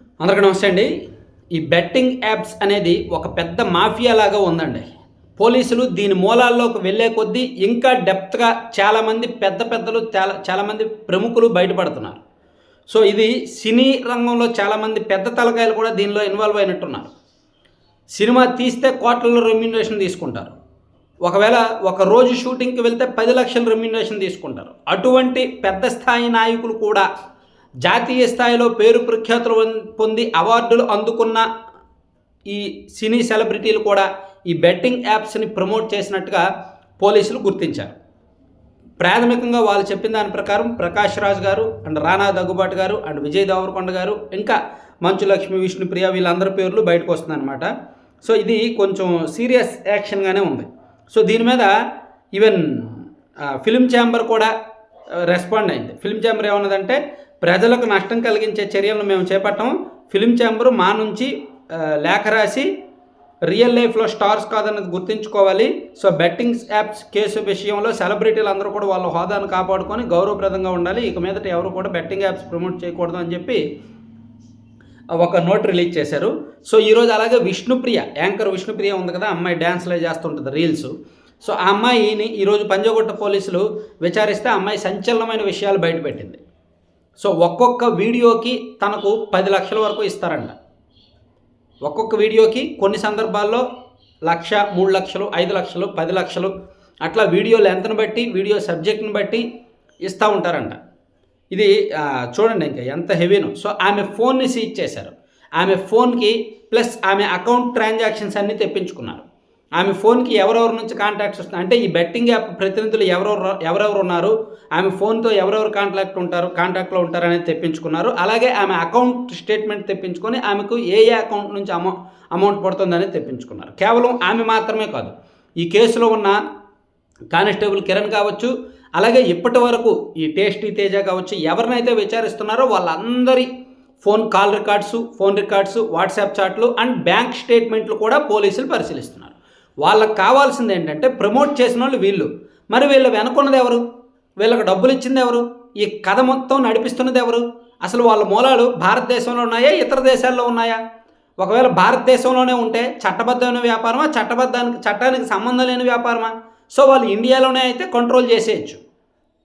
అందరికీ నమస్తే అండి. ఈ బెట్టింగ్ యాప్స్ అనేది ఒక పెద్ద మాఫియా లాగా ఉందండి. పోలీసులు దీని మూలాల్లోకి వెళ్ళే కొద్దీ ఇంకా డెప్త్గా చాలామంది పెద్ద పెద్దలు చాలా చాలామంది ప్రముఖులు బయటపడుతున్నారు. సో ఇది సినీ రంగంలో చాలామంది పెద్ద తలకాయలు కూడా దీనిలో ఇన్వాల్వ్ అయినట్టున్నారు. సినిమా తీస్తే కోట్లలో రెమ్యునరేషన్ తీసుకుంటారు. ఒకవేళ ఒక రోజు షూటింగ్కి వెళ్తే పది లక్షల రెమ్యునరేషన్ తీసుకుంటారు. అటువంటి పెద్ద స్థాయి నాయకులు కూడా జాతీయ స్థాయిలో పేరు ప్రఖ్యాతులు పొంది అవార్డులు అందుకున్న ఈ సినీ సెలబ్రిటీలు కూడా ఈ బెట్టింగ్ యాప్స్ని ప్రమోట్ చేసినట్టుగా పోలీసులు గుర్తించారు. ప్రాథమికంగా వాళ్ళు చెప్పిన దాని ప్రకారం ప్రకాష్ రాజ్ గారు అండ్ రానా దగ్గుబాటు గారు అండ్ విజయ్ దేవరకొండ గారు ఇంకా మంచు లక్ష్మి విష్ణుప్రియ వీళ్ళందరి పేర్లు బయటకు వస్తుందన్నమాట. సో ఇది కొంచెం సీరియస్ యాక్షన్గానే ఉంది. సో దీని మీద ఈవెన్ ఫిలిం ఛాంబర్ కూడా రెస్పాండ్ అయింది. ఫిలిం ఛాంబర్ ఏమన్నదంటే ప్రజలకు నష్టం కలిగించే చర్యలను మేము చేపట్టాం. ఫిలిం ఛాంబర్ మా నుంచి లేఖ రాసి రియల్ లైఫ్లో స్టార్స్ కాదన్నది గుర్తుంచుకోవాలి. సో బెట్టింగ్స్ యాప్స్ కేసు విషయంలో సెలబ్రిటీలు అందరూ కూడా వాళ్ళ హోదాను కాపాడుకొని గౌరవప్రదంగా ఉండాలి. ఇక మీదట ఎవరు కూడా బెట్టింగ్ యాప్స్ ప్రమోట్ చేయకూడదు అని చెప్పి ఒక నోట్ రిలీజ్ చేశారు. సో ఈరోజు అలాగే విష్ణుప్రియ యాంకర్ విష్ణుప్రియ ఉంది కదా అమ్మాయి డ్యాన్స్లే చేస్తుంటుంది రీల్స్. సో ఆ అమ్మాయిని ఈరోజు పంజాగుట్ట పోలీసులు విచారిస్తే అమ్మాయి సంచలనమైన విషయాలు బయటపెట్టింది. సో ఒక్కొక్క వీడియోకి తనకు పది లక్షల వరకు ఇస్తారంట. ఒక్కొక్క వీడియోకి కొన్ని సందర్భాల్లో లక్ష మూడు లక్షలు ఐదు లక్షలు పది లక్షలు అట్లా వీడియో లెంత్ని బట్టి వీడియో సబ్జెక్ట్ని బట్టి ఇస్తూ ఉంటారంట. ఇది చూడండి ఇంకా ఎంత హెవీనో. సో ఆమె ఫోన్ని సీజ్ చేశారు. ఆమె ఫోన్కి ప్లస్ ఆమె అకౌంట్ ట్రాన్సాక్షన్స్ అన్నీ తెప్పించుకున్నారు. ఆమె ఫోన్కి ఎవరెవరి నుంచి కాంటాక్ట్స్ వస్తున్నాయి? అంటే ఈ బెట్టింగ్ యాప్ ప్రతినిధులు ఎవరెవరు ఎవరెవరు ఉన్నారు? ఆమె ఫోన్తో ఎవరెవరు కాంటాక్ట్ ఉంటారు కాంటాక్ట్లో ఉంటారు అనేది తెప్పించుకున్నారు. అలాగే ఆమె అకౌంట్ స్టేట్మెంట్ తెప్పించుకొని ఆమెకు ఏ ఏ అకౌంట్ నుంచి అమౌ అమౌంట్ పడుతుందనేది తెప్పించుకున్నారు. కేవలం ఆమె మాత్రమే కాదు ఈ కేసులో ఉన్న కానిస్టేబుల్ కిరణ్ కావచ్చు అలాగే ఇప్పటి వరకు ఈ టేస్టీ తేజ కావచ్చు ఎవరినైతే విచారిస్తున్నారో వాళ్ళందరి phone call records phone records WhatsApp చాట్లు and bank స్టేట్మెంట్లు కూడా పోలీసులు పరిశీలిస్తున్నారు. వాళ్ళకి కావాల్సింది ఏంటంటే ప్రమోట్ చేసిన వాళ్ళు. వీళ్ళు మరి వీళ్ళు వెనుకున్నది ఎవరు? వీళ్ళకి డబ్బులు ఇచ్చింది ఎవరు? ఈ కథ మొత్తం నడిపిస్తున్నది ఎవరు? అసలు వాళ్ళ మూలాలు భారతదేశంలో ఉన్నాయా ఇతర దేశాల్లో ఉన్నాయా? ఒకవేళ భారతదేశంలోనే ఉంటే చట్టబద్ధమైన వ్యాపారమా చట్టబద్ధానికి చట్టానికి సంబంధం లేని వ్యాపారమా? సో వాళ్ళు ఇండియాలోనే అయితే కంట్రోల్ చేసేయచ్చు.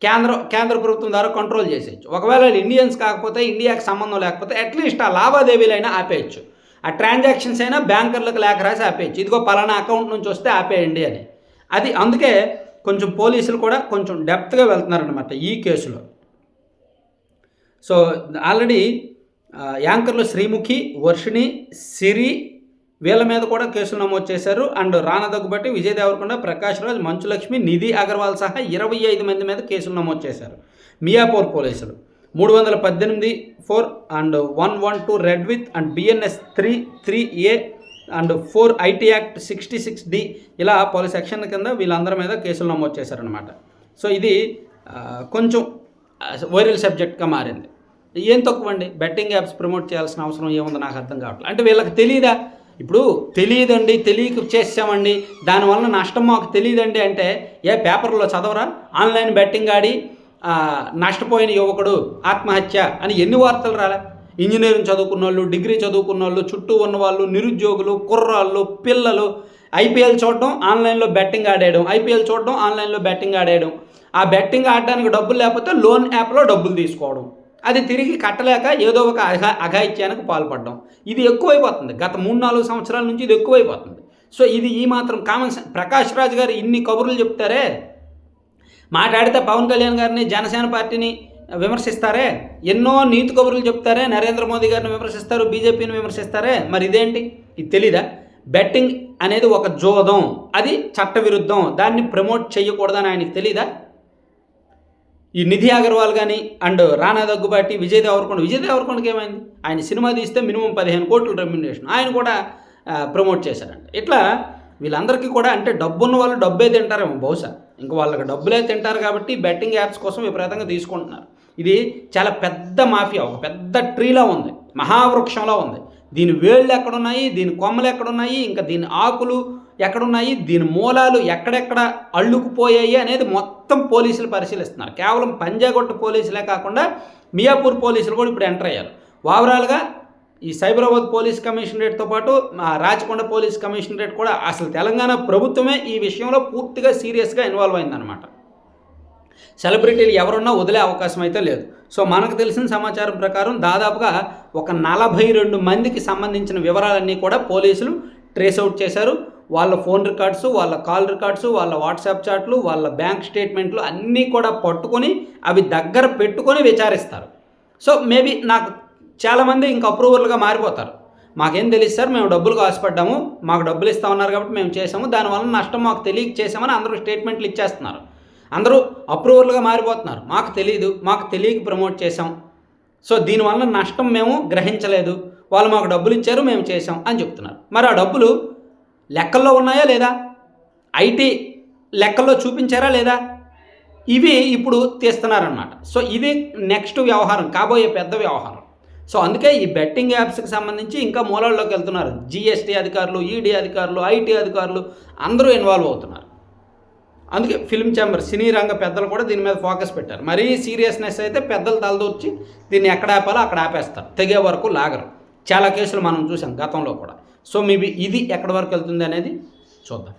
కేంద్ర కేంద్ర ప్రభుత్వం ద్వారా కంట్రోల్ చేసేయచ్చు. ఒకవేళ వాళ్ళు ఇండియన్స్ కాకపోతే ఇండియాకి సంబంధం లేకపోతే అట్లీస్ట్ ఆ లావాదేవీలైనా ఆపేయచ్చు. ఆ ట్రాన్సాక్షన్స్ అయినా బ్యాంకర్లకు లేఖ రాసి ఆపేయచ్చు. ఇదిగో పలానా అకౌంట్ నుంచి వస్తే ఆపేయండి అని. అది అందుకే కొంచెం పోలీసులు కూడా కొంచెం డెప్త్గా వెళ్తున్నారనమాట ఈ కేసులో. సో ఆల్రెడీ యాంకర్లు శ్రీముఖి వర్షిణి సిరి వీళ్ళ మీద కూడా కేసులు నమోదు చేశారు. అండ్ రానా దగ్గుబట్టి విజయ్ దేవరకొండ ప్రకాష్ రాజ్ మంచులక్ష్మి నిధి అగర్వాల్ సహా ఇరవై ఐదు మంది మీద కేసులు నమోదు చేశారు. మియాపూర్ పోలీసులు. మూడు వందల పద్దెనిమిది four and one one two read with and BNS three three A and four IT act sixty six D ఇలా పలు సెక్షన్ కింద వీళ్ళందరి మీద కేసులు నమోదు చేశారనమాట సో ఇది కొంచెం వైరల్ సబ్జెక్ట్గా మారింది. ఏం తక్కువండి బెట్టింగ్ యాప్స్ ప్రమోట్ చేయాల్సిన అవసరం ఏముందో? నాకు అర్థం కావట్లేదు అంటే వీళ్ళకి తెలియదా ఇప్పుడు తెలియదండి తెలియక చేసామండి దానివల్ల నష్టం మాకు తెలియదండి అంటే ఏ పేపర్లో చదవరా? ఆన్లైన్ బెట్టింగ్ ఆడి నష్టపోయిన యువకుడు ఆత్మహత్య అని ఎన్ని వార్తలు రాలే. ఇంజనీరింగ్ చదువుకున్న వాళ్ళు డిగ్రీ చదువుకున్న వాళ్ళు చుట్టూ ఉన్న వాళ్ళు నిరుద్యోగులు కుర్రాళ్ళు పిల్లలు ఐపీఎల్ చూడడం ఆన్లైన్లో బెట్టింగ్ ఆడేయడం ఐపీఎల్ చూడడం ఆన్లైన్లో బెట్టింగ్ ఆడేయడం. ఆ బెట్టింగ్ ఆడడానికి డబ్బులు లేకపోతే లోన్ యాప్లో డబ్బులు తీసుకోవడం. అది తిరిగి కట్టలేక ఏదో ఒక అఘా అఘాయిత్యానికి పాల్పడడం. ఇది ఎక్కువైపోతుంది. గత మూడు నాలుగు సంవత్సరాల నుంచి ఇది ఎక్కువైపోతుంది. సో ఇది ఈ మాత్రం కామన్ ప్రకాష్ రాజ్ గారు ఇన్ని కబుర్లు చెప్తారే? మాట్లాడితే పవన్ కళ్యాణ్ గారిని జనసేన పార్టీని విమర్శిస్తారే? ఎన్నో నీతి కబుర్లు చెప్తారే? నరేంద్ర మోదీ గారిని విమర్శిస్తారు? బీజేపీని విమర్శిస్తారే? మరి ఇదేంటి? ఇది తెలీదా? బెట్టింగ్ అనేది ఒక జోదం. అది చట్టవిరుద్ధం. దాన్ని ప్రమోట్ చేయకూడదని ఆయనకి తెలీదా? ఈ నిధి అగర్వాల్ కానీ అండ్ రానా దగ్గుబాటి విజయ్ దేవరకొండ. విజయ్ దేవరకొండకి ఏమైంది? ఆయన సినిమా తీస్తే మినిమం పదిహేను కోట్లు రెమ్యునేషన్ ఆయన కూడా ప్రమోట్ చేశారంట. ఇట్లా వీళ్ళందరికీ కూడా అంటే డబ్బున్న వాళ్ళు డబ్బే తింటారేమో బహుశా. ఇంకా వాళ్ళకి డబ్బులే తింటారు కాబట్టి బెట్టింగ్ యాప్స్ కోసం విపరీతంగా తీసుకుంటున్నారు. ఇది చాలా పెద్ద మాఫియా ఒక పెద్ద ట్రీలా ఉంది మహావృక్షంలో ఉంది. దీని వేళ్ళు ఎక్కడున్నాయి దీని కొమ్మలు ఎక్కడున్నాయి ఇంకా దీని ఆకులు ఎక్కడున్నాయి దీని మూలాలు ఎక్కడెక్కడ అల్లుకుపోయాయి అనేది మొత్తం పోలీసులు పరిశీలిస్తున్నారు. కేవలం పంజాగొట్ట పోలీసులే కాకుండా మియాపూర్ పోలీసులు కూడా ఇప్పుడు ఎంటర్ అయ్యారు. ఓవరాల్గా ఈ సైబరాబాద్ పోలీస్ కమిషనరేట్తో పాటు రాచకొండ పోలీస్ కమిషనరేట్ కూడా అసలు తెలంగాణ ప్రభుత్వమే ఈ విషయంలో పూర్తిగా సీరియస్గా ఇన్వాల్వ్ అయిందనమాట సెలబ్రిటీలు ఎవరున్నా వదిలే అవకాశం అయితే లేదు. సో మనకు తెలిసిన సమాచారం ప్రకారం దాదాపుగా ఒక నలభై రెండు మందికి సంబంధించిన వివరాలన్నీ కూడా పోలీసులు ట్రేస్ అవుట్ చేశారు. వాళ్ళ ఫోన్ రికార్డ్స్ వాళ్ళ కాల్ రికార్డ్స్ వాళ్ళ వాట్సాప్ చాట్లు వాళ్ళ బ్యాంక్ స్టేట్మెంట్లు అన్నీ కూడా పట్టుకొని అవి దగ్గర పెట్టుకొని విచారిస్తారు. సో మేబీ నాకు చాలామంది ఇంకా అప్రూవర్లుగా మారిపోతారు. మాకేం తెలియదు సార్ మేము డబ్బులకు ఆశపడ్డాము మాకు డబ్బులు ఇస్తా ఉన్నారు కాబట్టి మేము చేసాము దానివల్ల నష్టం మాకు తెలియక చేసామని అందరూ స్టేట్మెంట్లు ఇచ్చేస్తున్నారు. అందరూ అప్రూవర్లుగా మారిపోతున్నారు. మాకు తెలియదు మాకు తెలియక ప్రమోట్ చేసాం సో దీనివల్ల నష్టం మేము గ్రహించలేదు. వాళ్ళు మాకు డబ్బులు ఇచ్చారు మేము చేసాం అని చెప్తున్నారు. మరి ఆ డబ్బులు లెక్కల్లో ఉన్నాయా లేదా? ఐటీ లెక్కల్లో చూపించారా లేదా? ఇవి ఇప్పుడు తీస్తున్నారన్నమాట. సో ఇది నెక్స్ట్ వ్యవహారం కాబోయే పెద్ద వ్యవహారం. సో అందుకే ఈ బెట్టింగ్ యాప్స్కి సంబంధించి ఇంకా మూలాల్లోకి వెళ్తున్నారు. జిఎస్టీ అధికారులు ఈడీ అధికారులు ఐటీ అధికారులు అందరూ ఇన్వాల్వ్ అవుతున్నారు. అందుకే ఫిల్మ్ ఛాంబర్ సినీ రంగ పెద్దలు కూడా దీని మీద ఫోకస్ పెట్టారు. మరీ సీరియస్నెస్ అయితే పెద్దలు తలదూర్చి దీన్ని ఎక్కడ ఆపాలో అక్కడ ఆపేస్తారు. తెగే వరకు లాగరు. చాలా కేసులు మనం చూసాం గతంలో కూడా. సో మేబీ ఇది ఎక్కడి వరకు వెళ్తుంది అనేది చూద్దాం.